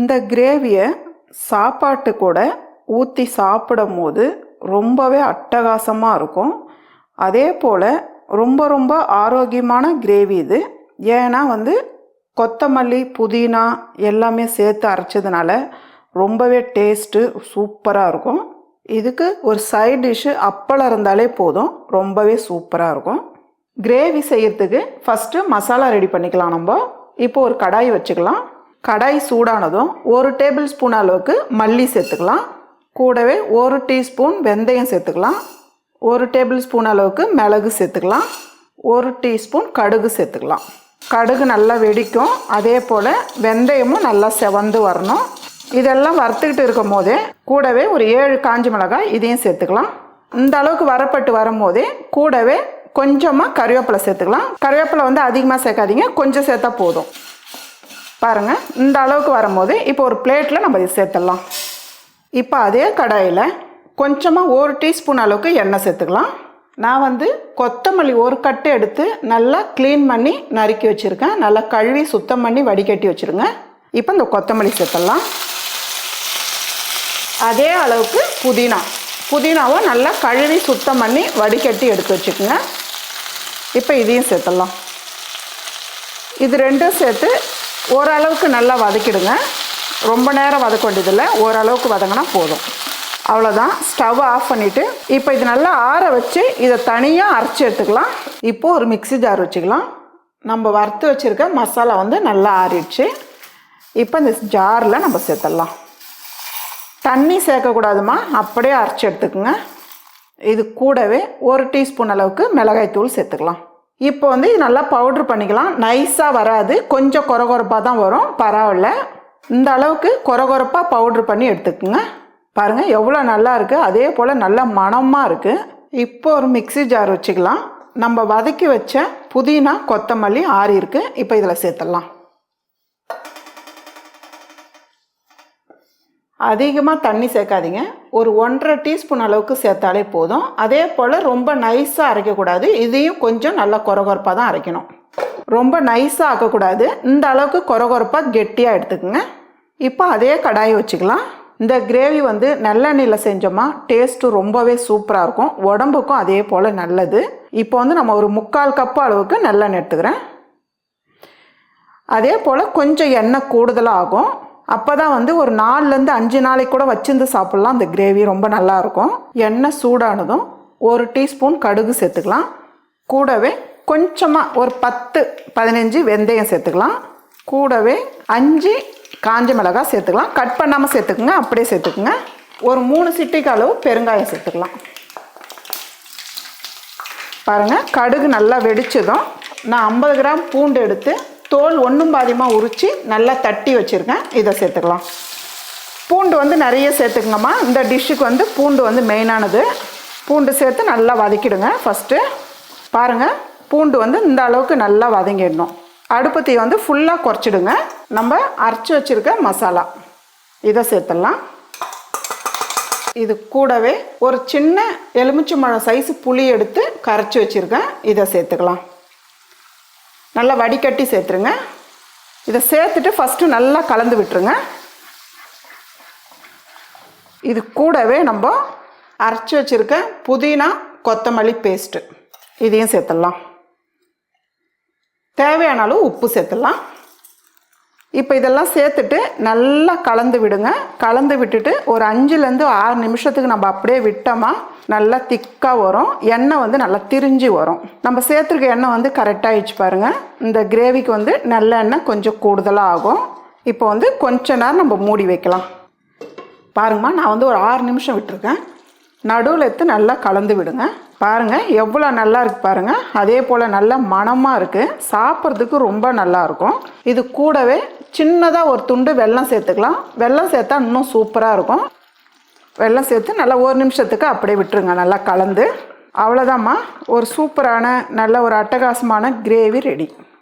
இந்த கிரேவியை சாப்பாட்டு கூட ஊற்றி சாப்பிடும் போது ரொம்பவே அட்டகாசமாக இருக்கும். அதே போல் ரொம்ப ரொம்ப ஆரோக்கியமான கிரேவி இது. ஏன்னா வந்து கொத்தமல்லி புதினா எல்லாமே சேர்த்து அரைச்சதுனால ரொம்பவே டேஸ்ட்டு சூப்பராக இருக்கும். இதுக்கு ஒரு சைட் டிஷ்ஷு அப்பளம் இருந்தாலே போதும். ரொம்பவே சூப்பராக இருக்கும். கிரேவி செய்கிறதுக்கு ஃபஸ்ட்டு மசாலா ரெடி பண்ணிக்கலாம் நம்ம. இப்போ ஒரு கடாய் வச்சுக்கலாம். கடாய் சூடானதும் ஒரு டேபிள் ஸ்பூன் அளவுக்கு மல்லி சேர்த்துக்கலாம். கூடவே ஒரு டீஸ்பூன் வெந்தயம் சேர்த்துக்கலாம். ஒரு டேபிள் ஸ்பூன் அளவுக்கு மிளகு சேர்த்துக்கலாம். ஒரு டீஸ்பூன் கடுகு சேர்த்துக்கலாம். கடுகு நல்லா வெடிக்கும். அதே போல் வெந்தயமும் நல்லா செவந்து வரணும். இதெல்லாம் வறுத்துக்கிட்டு இருக்கும் போதே கூடவே ஒரு ஏழு காஞ்ச மிளகாய் இதையும் சேர்த்துக்கலாம். இந்த அளவுக்கு வரப்பட்டு வரும்போதே கூடவே கொஞ்சமாக கருவேப்பிலை சேர்த்துக்கலாம். கருவேப்பிலை வந்து அதிகமாக சேர்க்காதீங்க. கொஞ்சம் சேர்த்தா போதும். பாருங்கள் இந்த அளவுக்கு வரும்போது இப்போ ஒரு பிளேட்டில் நம்ம இதை சேர்த்துடலாம். இப்போ அதே கடாயில் கொஞ்சமாக ஒரு டீஸ்பூன் அளவுக்கு எண்ணெய் சேர்த்துக்கலாம். நான் வந்து கொத்தமல்லி ஒரு கட்டு எடுத்து நல்லா க்ளீன் பண்ணி நறுக்கி வச்சுருக்கேன். நல்லா கழுவி சுத்தம் பண்ணி வடிகட்டி வச்சுருங்க. இப்போ இந்த கொத்தமல்லி சேர்த்துடலாம். அதே அளவுக்கு புதினா. புதினாவை நல்லா கழுவி சுத்தம் பண்ணி வடிகட்டி எடுத்து வச்சுக்கோங்க. இப்போ இதையும் சேர்த்துடலாம். இது ரெண்டும் சேர்த்து ஓரளவுக்கு நல்லா வதக்கிடுங்க. ரொம்ப நேரம் வதக்க வேண்டியதில்லை ஓரளவுக்கு வதங்கினா போதும். அவ்வளோதான் ஸ்டவ் ஆஃப் பண்ணிவிட்டு இப்போ இது நல்லா ஆற வச்சு இதை தனியாக அரைச்சி எடுத்துக்கலாம். இப்போது ஒரு மிக்ஸி ஜார் வச்சுக்கலாம். நம்ம வறுத்து வச்சுருக்க மசாலா வந்து நல்லா ஆறிடுச்சு. இப்போ இந்த ஜாரில் நம்ம சேர்த்துடலாம். தண்ணி சேர்க்கக்கூடாதுமா. அப்படியே அரைச்சி எடுத்துக்கோங்க. இது கூடவே ஒரு டீஸ்பூன் அளவுக்கு மிளகாய் தூள் சேர்த்துக்கலாம். இப்போ வந்து இது நல்லா பவுட்ரு பண்ணிக்கலாம். நைஸாக வராது. கொஞ்சம் குறகுறப்பாக தான் வரும். பரவாயில்ல. இந்த அளவுக்கு குறகுறப்பாக பவுட்ரு பண்ணி எடுத்துக்கோங்க. பாருங்கள் எவ்வளோ நல்லா இருக்குது அதே போல் நல்ல மணமாக இருக்குது இப்போ ஒரு மிக்ஸி ஜார் வச்சுக்கலாம். நம்ம வதக்கி வச்ச புதினா கொத்தமல்லி ஆறி இருக்குது இப்போ இதில் சேர்த்துடலாம். அதிகமாக தண்ணி சேர்க்காதீங்க. ஒரு ஒன்றரை டீஸ்பூன் அளவுக்கு சேர்த்தாலே போதும். அதே போல் ரொம்ப நைஸாக அரைக்கக்கூடாது. இதையும் கொஞ்சம் நல்லா குறகுறப்பாக தான் அரைக்கணும். ரொம்ப நைஸாக ஆக்கக்கூடாது. இந்த அளவுக்கு குறகுறப்பாக கெட்டியாக எடுத்துக்கோங்க. இப்போ அதே கடாயை வச்சுக்கலாம். இந்த கிரேவி வந்து நல்லெண்ணெயில் செஞ்சோமா டேஸ்ட்டு ரொம்பவே சூப்பராக இருக்கும். உடம்புக்கும் அதே போல் நல்லது. இப்போ வந்து நம்ம ஒரு முக்கால் கப்பு அளவுக்கு நல்லெண்ணெய் எடுத்துக்கிறேன். அதே போல் கொஞ்சம் எண்ணெய் கூடுதலாக ஆகும். அப்போ தான் வந்து ஒரு நாலுலேருந்து அஞ்சு நாளைக்கு கூட வச்சிருந்து சாப்பிட்லாம். அந்த கிரேவி ரொம்ப நல்லாயிருக்கும் எண்ணெய் சூடானதும் ஒரு டீஸ்பூன் கடுகு சேர்த்துக்கலாம். கூடவே கொஞ்சமாக ஒரு பத்து பதினஞ்சு வெந்தயம் சேர்த்துக்கலாம். கூடவே அஞ்சு காஞ்ச மிளகாய் சேர்த்துக்கலாம். கட் பண்ணாமல் சேர்த்துக்குங்க அப்படியே சேர்த்துக்குங்க. ஒரு மூணு சிட்டிக்கு அளவு பெருங்காயம் சேர்த்துக்கலாம். பாருங்கள் கடுகு நல்லா வெடிச்சதும் நான் ஐம்பது கிராம் பூண்டு எடுத்து தோல் ஒன்றும் பாதியமாக உரித்து நல்லா தட்டி வச்சுருக்கேன் இதை சேர்த்துக்கலாம். பூண்டு வந்து நிறைய சேர்த்துக்கங்கம்மா. இந்த டிஷ்ஷுக்கு வந்து பூண்டு வந்து மெயினானது பூண்டு சேர்த்து நல்லா வதக்கிடுங்க. ஃபஸ்ட்டு பாருங்கள் பூண்டு வந்து இந்த அளவுக்கு நல்லா வதங்கிடணும். அடுப்பு தீ வந்து ஃபுல்லாக குறைச்சிடுங்க. நம்ம அரைச்சி வச்சுருக்க மசாலா. இதை சேர்த்துடலாம். இது கூடவே ஒரு சின்ன எலுமிச்சம்பழம் சைஸ் புளி எடுத்து கரைச்சி வச்சுருக்கேன். இதை சேர்த்துக்கலாம். நல்லா வடிகட்டி சேர்த்துருங்க. இதை சேர்த்துட்டு ஃபஸ்ட்டு நல்லா கலந்து விட்டுருங்க. இது கூடவே நம்ம அரைச்சி வச்சுருக்க புதினா கொத்தமல்லி பேஸ்ட்டு இதையும் சேர்த்துடலாம். தேவையான அளவு உப்பு சேர்த்துடலாம். இப்போ இதெல்லாம் சேர்த்துட்டு நல்லா கலந்து விடுங்க. கலந்து விட்டுட்டு ஒரு அஞ்சுலேருந்து ஆறு நிமிஷத்துக்கு நம்ம அப்படியே விட்டோமா நல்லா திக்காக வரும். எண்ணெய் வந்து நல்லா திரிஞ்சு வரும். நம்ம சேர்த்துருக்க எண்ணெய் வந்து கரெக்டாகிடுச்சு பாருங்கள் இந்த கிரேவிக்கு வந்து நல்ல எண்ணெய் கொஞ்சம் கூடுதலாக ஆகும். இப்போ வந்து கொஞ்ச நேரம் நம்ம மூடி வைக்கலாம். பாருங்கம்மா நான் வந்து ஒரு ஆறு நிமிஷம் விட்டுருக்கேன். நடுவில் எடுத்து நல்லா கலந்து விடுங்க. பாருங்கள் எவ்வளோ நல்லா இருக்குது பாருங்கள் அதே போல் நல்ல மணமாக இருக்குது சாப்பிட்றதுக்கு ரொம்ப நல்லாயிருக்கும் இது கூடவே சின்னதாக ஒரு துண்டு வெல்லம் சேர்த்துக்கலாம். வெல்லம் சேர்த்தா இன்னும் சூப்பராக இருக்கும். வெல்லம் சேர்த்து நல்லா ஒரு நிமிஷத்துக்கு அப்படியே விட்டுருங்க நல்லா கலந்து. அவ்வளோதாம்மா ஒரு சூப்பரான நல்ல ஒரு அட்டகாசமான கிரேவி ரெடி.